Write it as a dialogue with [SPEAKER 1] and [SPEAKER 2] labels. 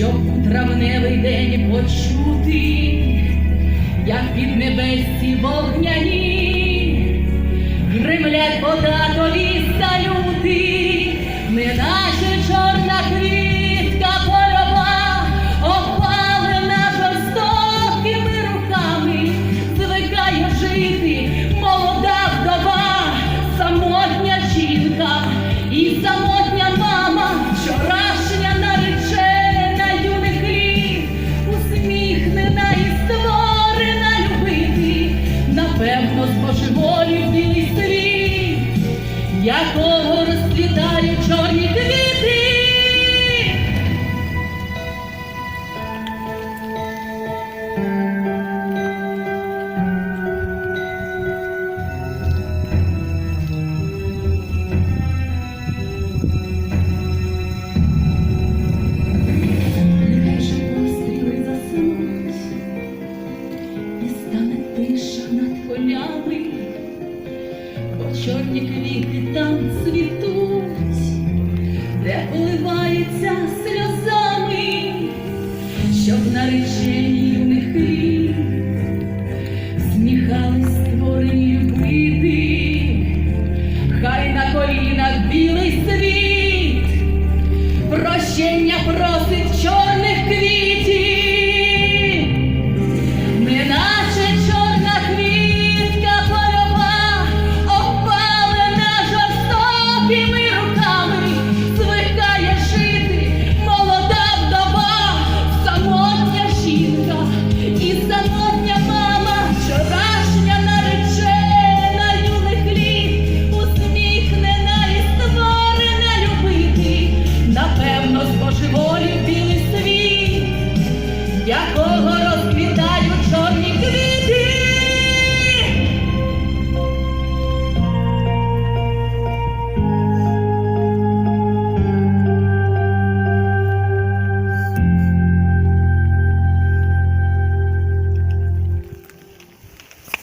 [SPEAKER 1] щоб у травневий день почути, як під небесі вогняні, гримлять податові якого розцвітають чорні квіти. Стане тиша над полями, чорні квіти там цвітуть, де поливаються сльозами, щоб наречені юних літ сміхались створені любити, хай на колінах білий світ. Прощення просить